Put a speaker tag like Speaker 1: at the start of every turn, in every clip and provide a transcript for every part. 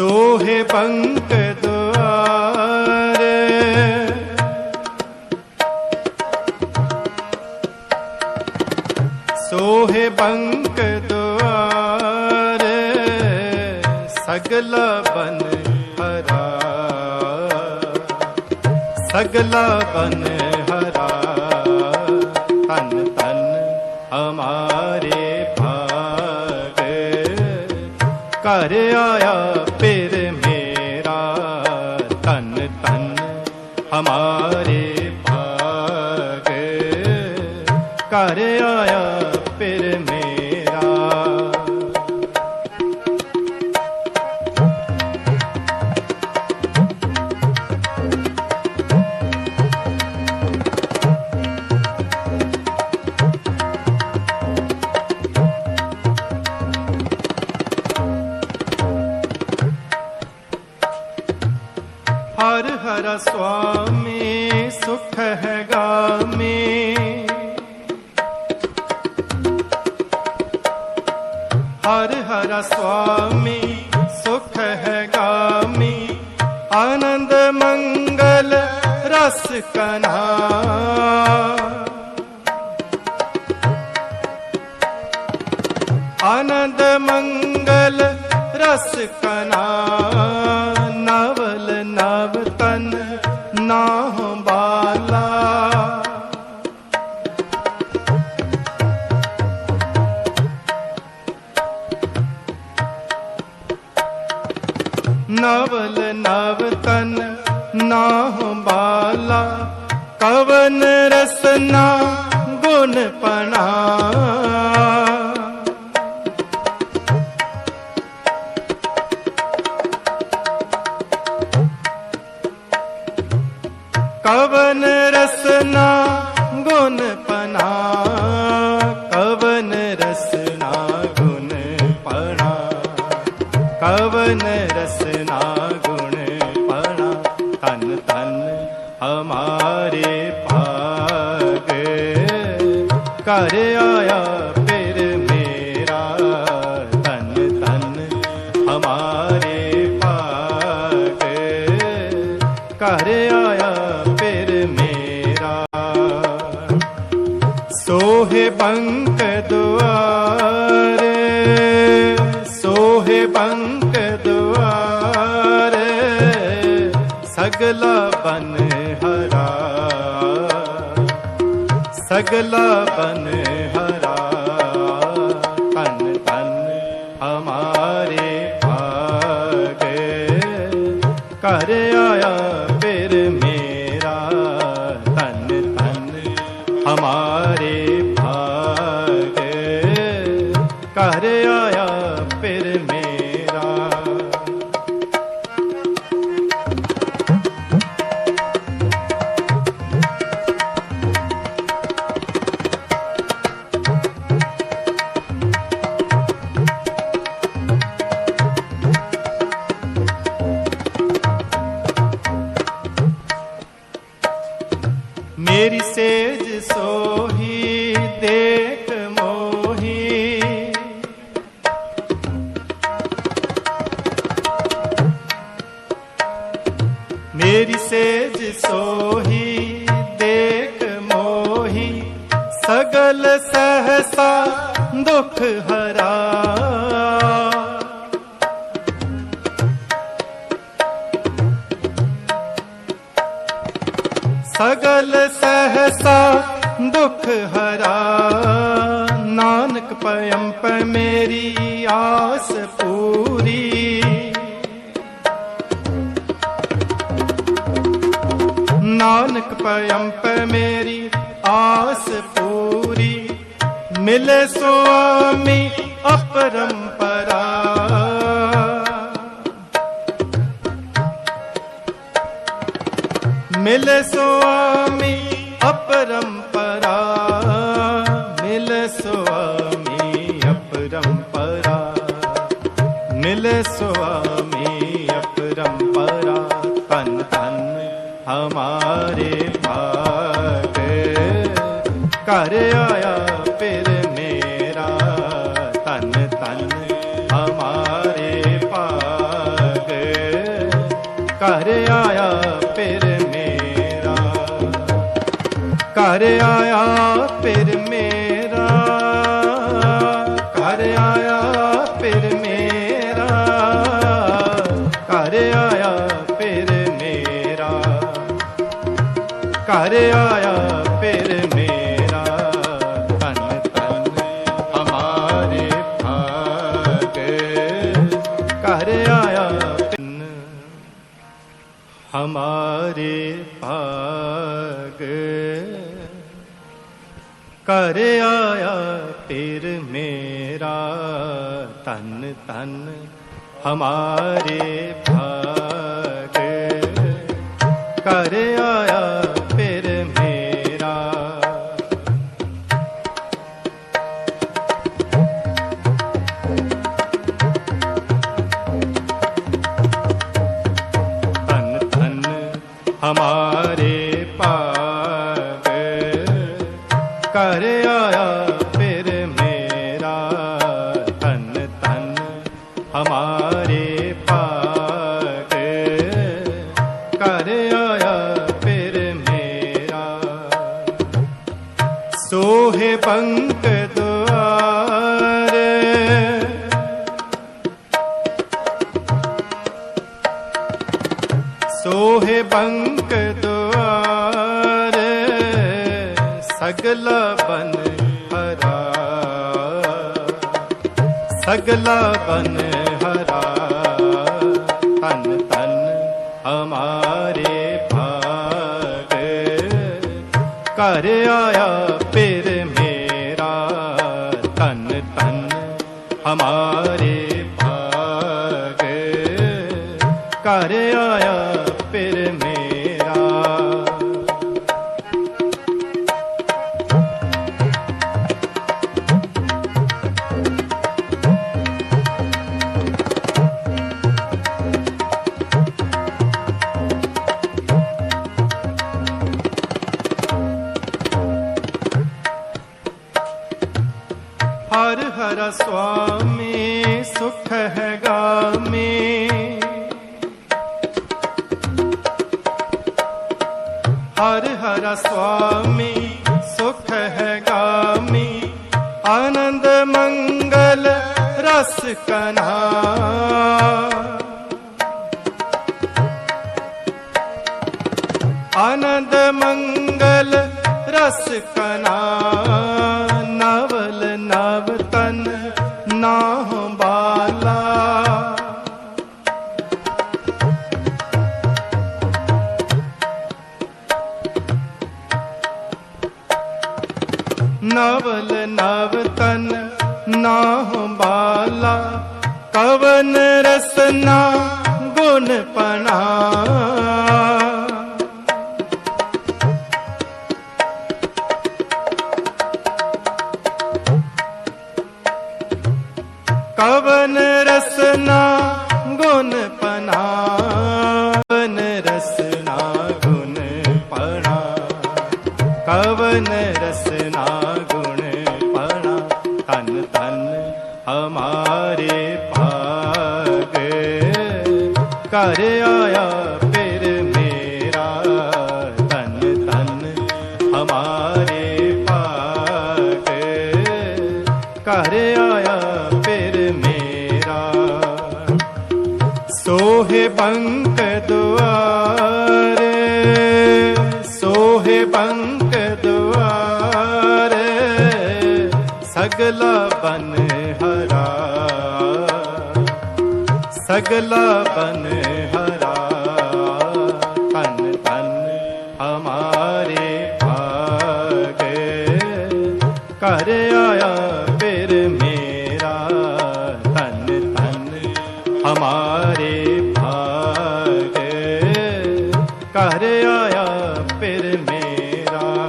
Speaker 1: ਸੋਹੇ bunk ਦੁਆਰ ਸੋਹੇ bunk ਦੁਆਰ ਸਗਲਾ ਬਨ ਹਰਾ। ਸਗਲਾ ਬਨ ਹਰਾ ਤਨ ਤਨ ਹਮਾਰੇ ਭਾ ਘਰ ਆਇਆ ਫਿਰ ਮੇਰਾ ਤਨ ਤਨ ਹਮਾਰੇ स्वामी सुख है गामी। हर हर स्वामी सुख है गामी। आनंद मंगल रस कन्हा ਨਵਲ ਨਵ ਤਨ, ਨਾਹ ਬਾਲਾ, ਕਵਨ ਰਸਨਾ, ਗੁਣ ਪਣਾ ਕਵਨ ਰਸਨਾ, ਗੁਣ ਪਨਾ। ਕਵਨ ਰਸਨਾ, ਗੁਣ ਪਣਾ ਕਵਨ ਰਸਨਾ ਘਰ ਆਇਆ ਫਿਰ ਮੇਰਾ ਤਨ ਤਨ ਹਮਾਰੇ ਪਾਕ ਘਰ ਆਇਆ ਫਿਰ ਮੇਰਾ ਸੋਹੇ ਬੰਕ ਦੁਆਰ ਸੋਹੇ ਬੰਕ ਦੁਆਰ ਸਗਲਾ ਬਨ ਸਗਲਾ ਬਨ ਮੇਰੀ ਸੇਜ ਸੋਹੀ ਦੇਖ ਮੋਹੀ ਸਗਲ ਸਹਸਾ ਦੁਖ ਹਰਾ ਸਗਲ ਸਹਸਾ ਦੁਖ ਹਰਾ ਨਾਨਕ ਪਯੰਪ ਮੇਰੀ ਆਸ ਪੂਰੀ ਨਾਨਕ ਪਇੰਪ ਮੇਰੀ ਆਸ ਪੂਰੀ। ਮਿਲੇ ਸੁਆਮੀ ਅਪਰੰਪਰਾ। ਮਿਲ ਸੁਆਮੀ ਅਪਰੰਪਰਾ। ਘਰ ਆਇਆ ਫਿਰ ਮੇਰਾ। ਘਰ ਆਇਆ ਫਿਰ ਮੇਰਾ। ਘਰ ਆਇਆ ਫਿਰ ਮੇਰਾ। ਘਰ ਆਇਆ ਫਿਰ ਮੇਰਾ। ਘਰ ਆਇਆ ਹਮਾਰੇ ਭਾਗ ਘਰ ਆਇਆ ਫਿਰ ਮੇਰਾ ਤਨ ਤਨ ਹਮਾਰੇ ਭਾਗ ਘਰ ਆਇਆ ਪੰਕ ਦੁਆਰੇ ਸੋਹੇ ਬੰਕ ਦੁਆਰ ਸਗਲਾ ਬਨ ਹਰਾ। ਸਗਲਾ ਬਨ ਹਰਾ। ਤਨ ਤਨ ਹਮਾਰੇ ਭਾਗ। ਘਰ ਆਇਆ ਗਾਮੀ ਹਰ ਹਰ ਸੁਆਮੀ ਸੁਖ ਹੈ ਗਾਮੀ। ਆਨੰਦ ਮੰਗਲ ਰਸ ਕਨਾ। ਕਵਨ ਰਸਨਾ, ਗੁਣ ਪਨਾ ਕਵਨ ਰਸਨਾ, ਗੁਣ ਪਣਾ। ਕਵਨ ਰਸਨਾ, ਗੁਣ ਪਣਾ, ਤਨ ਤਨ ਹਮਾਰੇ ਭਾਗ। ਕਰਿਆ ਸੋਹੇ ਬੰਕ ਦੁਆਰ ਸੋਹੇ ਬੰਕ ਦੁਆਰ ਸਗਲਾ ਬਨ ਹਰਾ ਸਗਲਾ ਬਨ ਹਰਾ ਆਇਆ ਫਿਰ ਮੇਰਾ।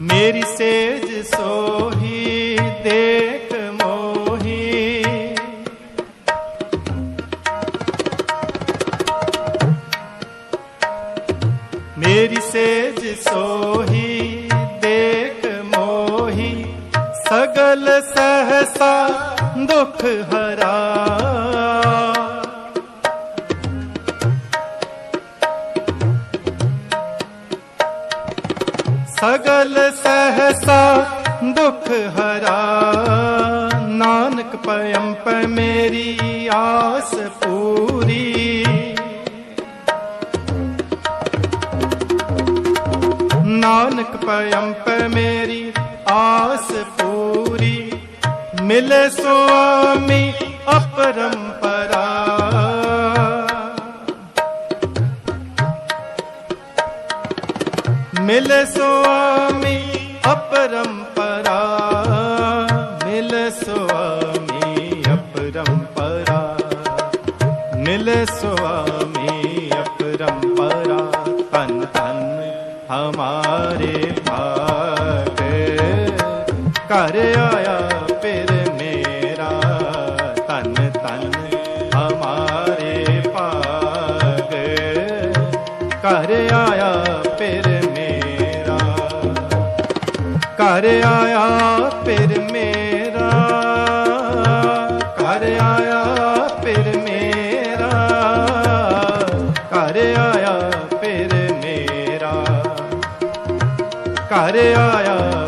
Speaker 1: ਮੇਰੀ ਸੇਜ ਸੋਹੀ ਦੇ ਦੁਖ ਹਰਾ। ਸਗਲ ਸਹਸਾ, ਦੁਖ ਹਰਾ। ਨਾਨਕ ਪਇੰਪ ਮੇਰੀ ਆਸ ਪੂਰੀ। ਨਾਨਕ ਪਇੰਪ ਮੇਰੀ ਆਸ ਮਿਲੇ ਸੁਆਮੀ ਅਪਰੰਪਰਾ। ਮਿਲ ਸੁਆਮੀ ਅਪਰੰਪਰਾ। ਮਿਲ ਸੁਆਮੀ ਅਪਰੰਪਰਾ। ਮਿਲ ਸੁਆਮੀ ਅਪਰੰਪਰਾ। ਤਨ ਤਨ ਹਮਾਰੇ ਭਾਗ ਕਰ ਆਇਆ ਘਰ ਆਇਆ ਫਿਰ ਮੇਰਾ। ਘਰ ਆਇਆ ਫਿਰ ਮੇਰਾ। ਘਰ ਆਇਆ ਫਿਰ ਮੇਰਾ। ਘਰ ਆਇਆ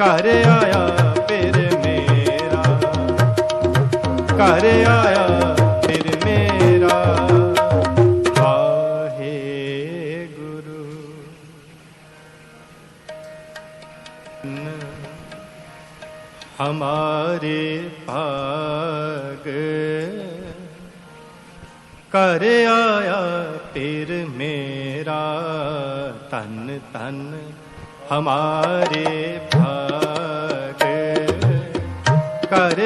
Speaker 1: ਘਰ ਆਇਆ ਫਿਰ ਮੇਰਾ। ਘਰ ਆਇਆ ਫਿਰ ਮੇਰਾ। ਵਾਹਿਗੁਰੂ ਹਮਾਰੇ ਭਾਗ। ਕਰ ਆਇਆ ਫਿਰ ਮੇਰਾ। ਤਨ ਤਨ ਹਮਾਰੇ ਭਾਗ ਕਰ